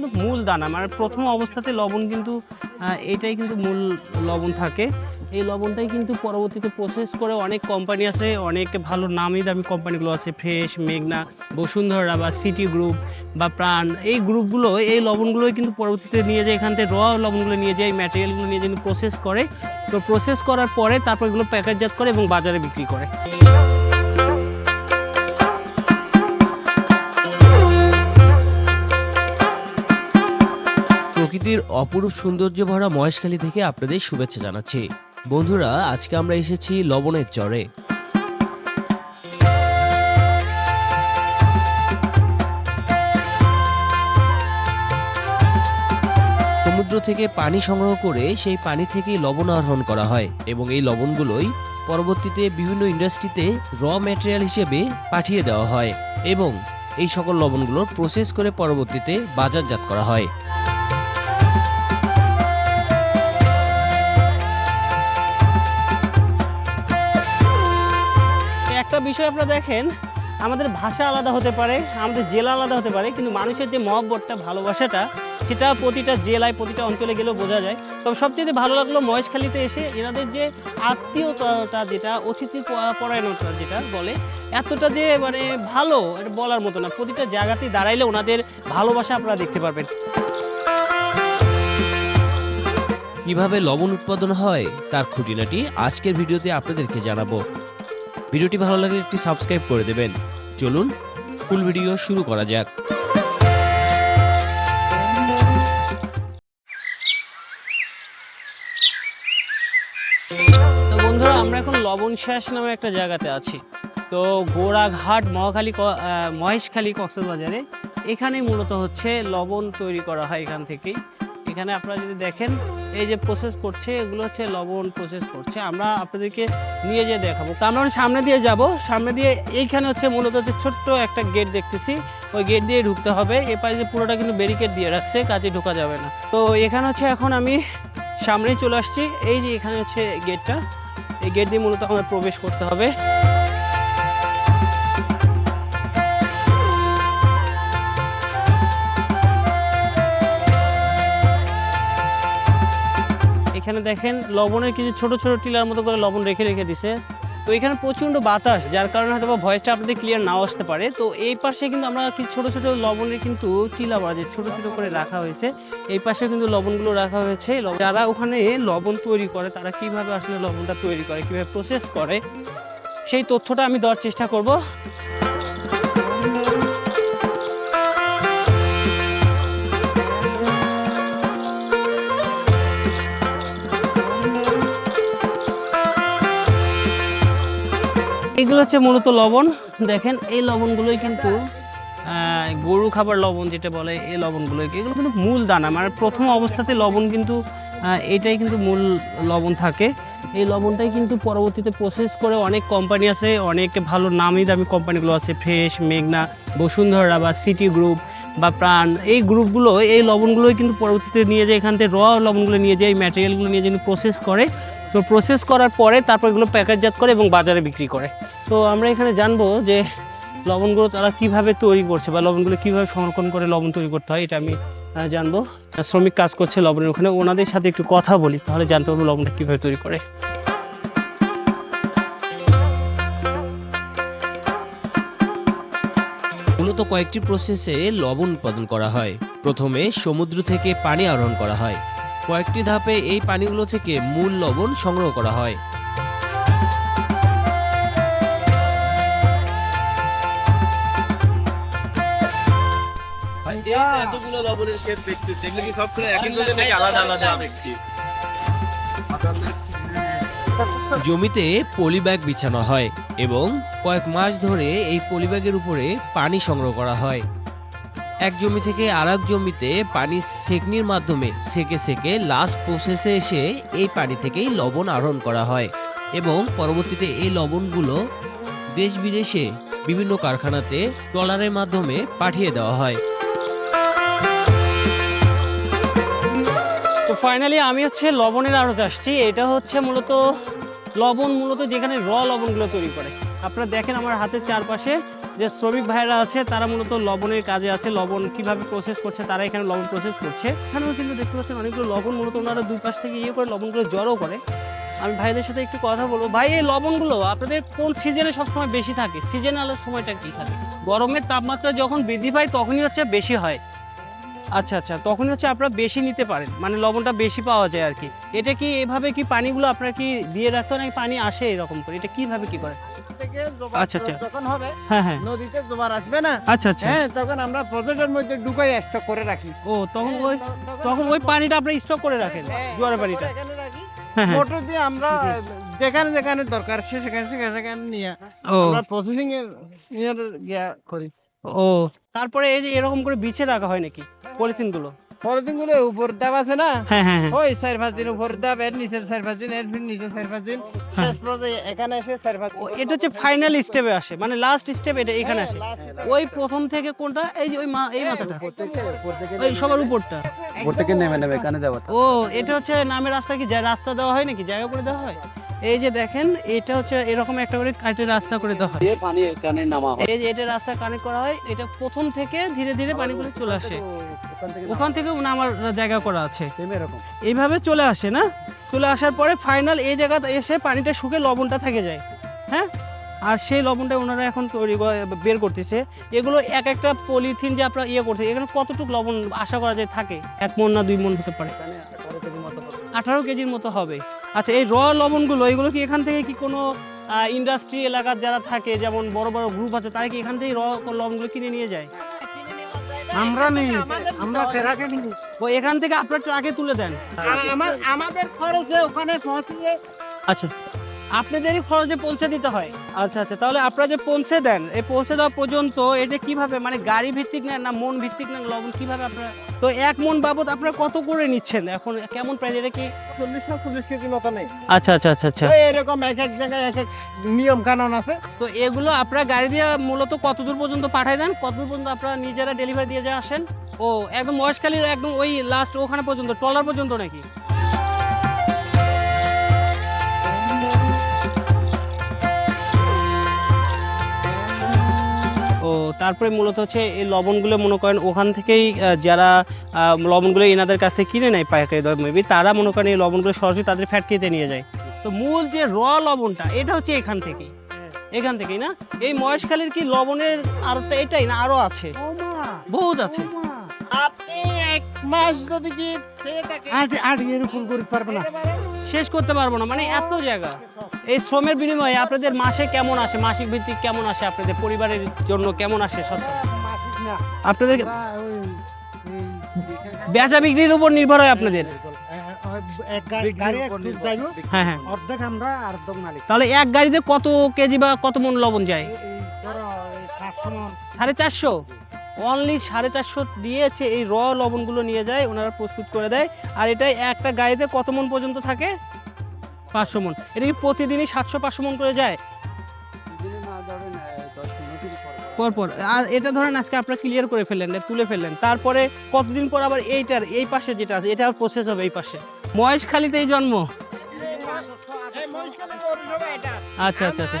কিন্তু মূল দানা মানে প্রথম অবস্থাতে লবণ কিন্তু এটাই কিন্তু মূল লবণ থাকে। এই লবণটাই কিন্তু পরবর্তীতে প্রসেস করে অনেক কোম্পানি আছে, অনেক ভালো নামি দামি কোম্পানিগুলো আছে ফ্রেশ মেঘনা বসুন্ধরা বা সিটি গ্রুপ বা প্রাণ এই গ্রুপগুলো এই লবণগুলোই কিন্তু পরবর্তীতে নিয়ে যায়, এখান থেকে র লবণগুলো নিয়ে যায় এই ম্যাটেরিয়ালগুলো নিয়ে যায় প্রসেস করে। তো প্রসেস করার পরে তারপর এগুলো প্যাকেটজাত করে এবং বাজারে বিক্রি করে। প্রকৃতির অপরূপ সৌন্দর্য ভরা মহেশখালী থেকে আপনাদের শুভেচ্ছা জানাচ্ছি। বন্ধুরা, আজকে আমরা এসেছি লবণের চরে। সমুদ্র থেকে পানি সংগ্রহ করে সেই পানি থেকেই লবণ আহরণ করা হয় এবং এই লবণগুলোই পরবর্তীতে বিভিন্ন ইন্ডাস্ট্রিতে র ম্যাটেরিয়াল হিসেবে পাঠিয়ে দেওয়া হয় এবং এই সকল লবণগুলোর প্রসেস করে পরবর্তীতে বাজারজাত করা হয়। বিষয় আপনারা দেখেন, আমাদের ভাষা আলাদা হতে পারে, আমাদের জেলা আলাদা হতে পারে, কিন্তু মানুষের যে মহব্বতটা ভালোবাসাটা, সেটা প্রতিটা জেলায়, প্রতিটা অঞ্চলে গেলেও বোঝা যায়। তবে সবচেয়ে ভালো লাগল মহেশখালীতে এসে এনাদের যে আত্মীয়তাটা, যেটা অতিথি পরায়ণতা যেটা বলে, এতটা যে মানে ভালো এটা বলার মতো না। প্রতিটা জায়গাতেই দাঁড়াইলে ওনাদের ভালোবাসা আপনারা দেখতে পারবেন। কীভাবে লবণ উৎপাদন হয়, তার খুঁটিনাটি আজকের ভিডিওতে আপনাদেরকে জানাব। ভিডিওটি ভালো লাগে একটি সাবস্ক্রাইব করে দেবেন। চলুন, ফুল ভিডিও শুরু করা যাক। তো বন্ধুরা, আমরা এখন লবণ শ্বাস নামে একটা জায়গাতে আছি। তো গোড়াঘাট, মহাখালী মহেশখালী কক্সবাজারে এখানে মূলত হচ্ছে লবণ তৈরি করা হয় এখান থেকেই। এখানে আপনারা যদি দেখেন, এই যে প্রসেস করছে, এগুলো হচ্ছে লবণ প্রসেস করছে। আমরা আপনাদেরকে নিয়ে যেয়ে দেখাবো। আমরা সামনে দিয়ে যাব। সামনে দিয়ে এইখানে হচ্ছে মূলত হচ্ছে ছোট্ট একটা গেট দেখতেছি। ওই গেট দিয়ে ঢুকতে হবে। এপাশে যে পুরোটা কিন্তু ব্যারিকেড দিয়ে রাখছে, কাজে ঢোকা যাবে না। তো এখানে হচ্ছে এখন আমি সামনেই চলে আসছি। এই যে এখানে হচ্ছে গেটটা এই গেট দিয়ে মূলত আমাদের প্রবেশ করতে হবে। এখানে দেখেন লবণের কিছু ছোট ছোট টিলার মতো করে লবণ রেখে রেখে দিছে। তো এখানে প্রচণ্ড বাতাস, যার কারণে হয়তো ভয়েসটা আপনাদের ক্লিয়ার নাও আসতে পারে। তো এই পাশে কিন্তু আমরা কিছু ছোট ছোট লবণের কিন্তু টিলা যায় ছোট ছোট করে রাখা হয়েছে, এই পাশে কিন্তু লবণগুলো রাখা হয়েছে। যারা ওখানে লবণ তৈরি করে, তারা কীভাবে আসলে লবণটা তৈরি করে, কীভাবে প্রসেস করে, সেই তথ্যটা আমি দেওয়ার চেষ্টা করব। এগুলো হচ্ছে মূলত লবণ। দেখেন, এই লবণগুলোই কিন্তু গরু খাবার লবণ যেটা বলে, এই লবণগুলো এগুলো কিন্তু মূল দানা। মানে প্রথম অবস্থাতে লবণ কিন্তু এটাই কিন্তু মূল লবণ থাকে। এই লবণটাই কিন্তু পরবর্তীতে প্রসেস করে অনেক কোম্পানি আছে, অনেক ভালো নামি দামি কোম্পানিগুলো আছে ফ্রেশ মেঘনা বসুন্ধরা বা সিটি গ্রুপ বা প্রাণ এই গ্রুপগুলো এই লবণগুলোই কিন্তু পরবর্তীতে নিয়ে যায়, এখান থেকে র লবণগুলো নিয়ে যায়, এই ম্যাটেরিয়ালগুলো নিয়ে যায় প্রসেস করে। তো প্রসেস করার পরে তারপর এগুলো প্যাকেটজাত করে এবং বাজারে বিক্রি করে। তো আমরা এখানে জানব যে লবণগুলো তারা কীভাবে তৈরি করছে বা লবণগুলো কীভাবে সংরক্ষণ করে লবণ তৈরি করতে হয়, এটা আমি জানব। শ্রমিক কাজ করছে লবণের ওখানে, ওনাদের সাথে একটু কথা বলি, তাহলে জানতে পারব লবণটা কীভাবে তৈরি করে। মূলত কয়েকটি প্রসেসে লবণ উৎপাদন করা হয়। প্রথমে সমুদ্র থেকে পানি আহরণ করা হয়। কয়েকটি ধাপে এই পানিগুলো থেকে মূল লবণ সংগ্রহ করা হয়। এতগুলো লবণের শেপ দেখতে দেখলে কি সবসময় একই ধরনের নাকি আলাদা আলাদা দেখছি জমিতে পলিব্যাগ বিছানো হয় এবং কয়েক মাস ধরে এই পলিব্যাগের উপরে পানি সংগ্রহ করা হয়। এক জমি থেকে আর এক জমিতে পানি সেকনির মাধ্যমে সেকে সেকে লাস্ট প্রসেসে এসে এই পানি থেকেই লবণ আহরণ করা হয় এবং পরবর্তীতে এই লবণগুলো দেশ বিদেশে বিভিন্ন কারখানাতে ট্রলারের মাধ্যমে পাঠিয়ে দেওয়া হয়। তো ফাইনালি আমি হচ্ছে লবণের আড়তে আসছি। এটা হচ্ছে মূলত লবণ মূলত যেখানে র লবণগুলো তৈরি করে। আপনারা দেখেন আমার হাতের চারপাশে যে শ্রমিক ভাইরা আছে, তারা মূলত লবণের কাজে আছে। লবণ কীভাবে প্রসেস করছে, তারা এখানে লবণ প্রসেস করছে। এখানেও কিন্তু দেখতে পাচ্ছেন অনেকগুলো লবণ, মূলত ওনারা দুই পাশ থেকে ইয়ে করে লবণগুলো জড়ো করে। আমি ভাইদের সাথে একটু কথা বলব। ভাই, এই লবণগুলো আপনাদের কোন সিজনে সবসময় বেশি থাকে? সিজনাল সময়টা কী থাকে? গরমের তাপমাত্রা যখন বৃদ্ধি পায়, তখনই হচ্ছে বেশি হয়। আচ্ছা আচ্ছা। তখন হচ্ছে আপনারা বেশি নিতে পারেন। মানে লবণটা বেশি পাওয়া যায় আর কি এটা কি এভাবে কি পানিগুলো আপনারা কি দিয়ে রাখতে নাকি পানি আসে এরকম করে? এটা কীভাবে কি করে আচ্ছা, আচ্ছা। যখন হবে হ্যাঁ হ্যাঁ। নদীতে জোয়ার আসবে না? আচ্ছা আচ্ছা। হ্যাঁ তখন আমরা মধ্যে ঢুকাই স্টক করে রাখি। ও তখন ওই তখন ওই পানিটা আপনারা স্টক করে রাখেন জোয়ারের পানিটা করে এখানে রাখি। মোটর দিয়ে আমরা যেখানে যেখানে দরকার সে সেখানে সেখানে সেখানে নিয়ে আমরা প্রসেসিং এর গিয়া করি। ও তারপরে এই যে এরকম করে বিছে রাখা হয় নাকি? পলিথিনগুলো দিনগুলো উপর দাব আছে না? হ্যাঁ হ্যাঁ হ্যাঁ। ওই চার পাঁচ দিন উপর দাব এর নিচের চার পাঁচ দিন এর নিচের চার পাঁচ দিন। শেষ পর্যন্ত এখানে এসে চার পাঁচ এটা হচ্ছে ফাইনাল স্টেপে আসে মানে লাস্ট স্টেপ এটা এখানে আসে। ওই প্রথম থেকে কোনটা? এই যে ওই মা এই মাথাটা। ওই সবার উপরটা। উপর থেকে নেমে নেমে এখানে দেওয়া। ও এটা হচ্ছে নামের রাস্তা কি? রাস্তা দেওয়া হয় নাকি? জায়গা করে দেওয়া হয়? এই যে দেখেন এটা হচ্ছে এরকম একটা করে কাটে রাস্তা করে দেওয়া হয়। পানি এখানে নামা হয়। এই যে এটা রাস্তা কানেক্ট করা হয় এটা প্রথম থেকে ধীরে ধীরে পানিগুলো চলে আসে। ওখান থেকে ওখান থেকে নামার জায়গা করা আছে। এরকম। এইভাবে চলে আসে না? চলে আসার পরে ফাইনাল এই জায়গাতে এসে পানিটা শুকে লবণটা থেকে যায়। হ্যাঁ? আর সেই লবণটা ওনারা এখন তৈরি বের করতেছে। এগুলো এক একটা পলিথিন যে আপনারা ইয়ে করছে এখানে কতটুকু লবণ আশা করা যায় থাকে? এক মন না দুই মন হতে পারে। আঠারো কেজির মতো হবে। আচ্ছা এই র লবণগুলো এগুলো কি এখান থেকে কি কোনো ইন্ডাস্ট্রি এলাকার যারা থাকে যেমন বড় বড় গ্রুপ আছে তারা কি এখান থেকে র লবণগুলো কিনে নিয়ে যায়? আমরা নেই আমরা ট্রাকে নিই। ও এখান থেকে আপনার ট্রাকে তুলে দেন। আমার আমাদের খরচে ওখানে পৌঁছিয়ে আচ্ছা আপনাদেরই খরচে পৌঁছে দিতে হয়। আচ্ছা আচ্ছা তাহলে আপনারা যে পৌঁছে দেন এই পৌঁছে দেওয়া পর্যন্ত এটা কীভাবে? মানে গাড়ি ভিত্তিক না না মন ভিত্তিক না লবণ কীভাবে আপনারা? তো এক মন বাবদ আপনারা কত করে নিচ্ছেন? এখন কেমন প্রাইস এটা কি চল্লিশ না চল্লিশ কেজি মতো নেই। আচ্ছা আচ্ছা আচ্ছা আচ্ছা। এরকম এক এক জায়গায় এক এক নিয়ম কানুন আছে। তো এগুলো আপনারা গাড়ি দিয়ে মূলত কত দূর পর্যন্ত পাঠায় দেন? কত দূর পর্যন্ত আপনারা নিজেরা ডেলিভারি দিয়ে যা আসেন ও একদম মহেশখালীর একদম ওই লাস্ট ওখানে পর্যন্ত ট্রলার পর্যন্ত নাকি? তারপরে মূলত হচ্ছে এই লবণগুলো মনে করেন ওখান থেকেই যারা লবণগুলো এনাদের কাছে কিনে নেয় পাইকারি দর মেবি তারা মনে করেন এই লবণগুলো সরাসরি তাদের ফ্যাক্টরিতে নিয়ে যায়। তো মূল যে র লবণটা এটা হচ্ছে এখান থেকেই। এখান থেকেই না? এই মহেশখালীর কি লবণের আরোটা এটাই না? আরও আছে? বহুত আছে। আপনি এক মাস যদি আট আট এর উপর করে পারবে না। শেষ করতে পারব না। মানে এত জায়গা। এই শ্রমের বিনিময়ে আপনাদের মাসে কেমন আসে? মাসিক ভিত্তিক কেমন আসে আপনাদের? পরিবারের জন্য কেমন আসে? সত্য আপনাদের বেচা বিক্রির উপর নির্ভর হয় আপনাদের। হ্যাঁ হ্যাঁ। অর্ধেক আমরা আর অর্ধেক মালিক। তাহলে এক গাড়িতে কত কেজি বা কত মন লবণ যায়। সাড়ে চারশো? অনলি সাড়ে চারশো দিয়েছে এই র লবণগুলো নিয়ে যায় ওনারা প্রস্তুত করে দেয়। আর এটা একটা গাড়িতে কত মন পর্যন্ত থাকে? পাঁচশো মন। এটা কি প্রতিদিনই সাতশো পাঁচশো মন করে যায়? পরপর। আর এটা ধরেন আজকে আপনারা ক্লিয়ার করে ফেললেন তুলে ফেললেন। তারপরে কতদিন পর আবার এইটার এই পাশে যেটা আছে এটা প্রসেস হবে এই পাশে। মহেশখালীতেই জন্ম। আচ্ছা আচ্ছা আচ্ছা।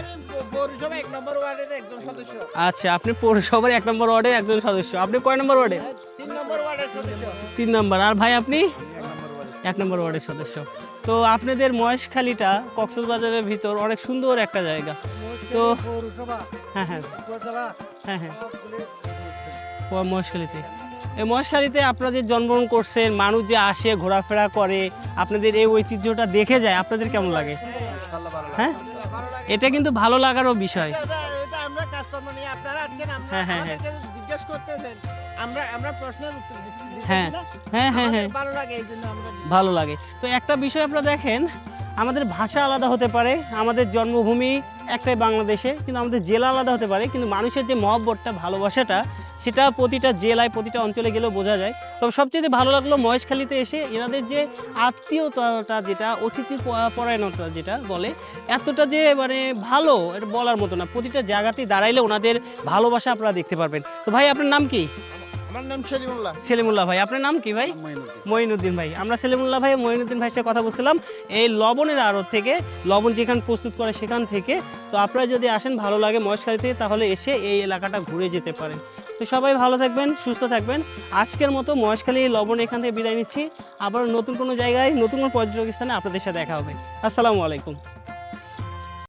পৌরসভা এক নম্বর ওয়ার্ডের একজন সদস্য। আচ্ছা আপনি পৌরসভার এক নম্বর ওয়ার্ডের একজন সদস্য। আপনি কয় নম্বর ওয়ার্ডে? তিন নম্বর ওয়ার্ডের সদস্য। তিন নম্বর। আর ভাই আপনি? এক নম্বর ওয়ার্ডের সদস্য। তো আপনাদের মহেশখালীটা কক্সবাজারের ভিতর অনেক সুন্দর একটা জায়গা। তো হ্যাঁ হ্যাঁ। হ্যাঁ হ্যাঁ। মহেশখালীতে। এই মহেশখালীতে আপনারা যে জন্মগ্রহণ করছেন মানুষ যে আসে ঘোরাফেরা করে আপনাদের এই ঐতিহ্যটা দেখে যায় আপনাদের কেমন লাগে। হ্যাঁ? এটা কিন্তু ভালো লাগারও বিষয়। আমরা কাজকর্ম নিয়ে আপনারা আছেন আমরা হ্যাঁ, হ্যাঁ, হ্যাঁ। জিজ্ঞেস করতেছেন। আমরা আমরা প্রশ্নের উত্তর হ্যাঁ, হ্যাঁ হ্যাঁ হ্যাঁ। ভালো লাগে এই জন্য আমরা ভালো লাগে। তো একটা বিষয় আপনারা দেখেন আমাদের ভাষা আলাদা হতে পারে, আমাদের জন্মভূমি একটাই বাংলাদেশে, কিন্তু আমাদের জেলা আলাদা হতে পারে, কিন্তু মানুষের যে মহব্বতটা, ভালোবাসাটা, সেটা প্রতিটা জেলায়, প্রতিটা অঞ্চলে গেলেও বোঝা যায়। তবে সবচেয়ে ভালো লাগল মহেশখালীতে এসে এনাদের যে আত্মীয়তাটা, যেটা অতিথি পরায়ণতা যেটা বলে, এতটা যে মানে ভালো এটা বলার মতো না। প্রতিটা জায়গাতেই দাঁড়াইলে ওনাদের ভালোবাসা আপনারা দেখতে পারবেন। তো ভাই, আপনার নাম কি? আমার নাম শরীফুল্লাহ সেলিমুল্লাহ ভাই আপনার নাম কি ভাই? মঈনুদ্দিন। ভাই। আমরা সেলিমুল্লাহ ভাই মঈনুদ্দিন ভাইয়ের সাথে কথা বলছিলাম। এই লবণের আড়ত থেকে লবণ যেখানে প্রস্তুত করে সেখান থেকে। তো আপনারা যদি আসেন ভালো লাগে মহেশখালী থেকে তাহলে এসে এই এলাকাটা ঘুরে যেতে পারেন। তো সবাই ভালো থাকবেন সুস্থ থাকবেন। আজকের মতো মহেশখালী এই লবণ এখান থেকে বিদায় নিচ্ছি। আবার নতুন কোনো জায়গায় নতুন কোনো পর্যটক স্থানে আপনাদের সাথে দেখা হবে। আসসালামু আলাইকুম।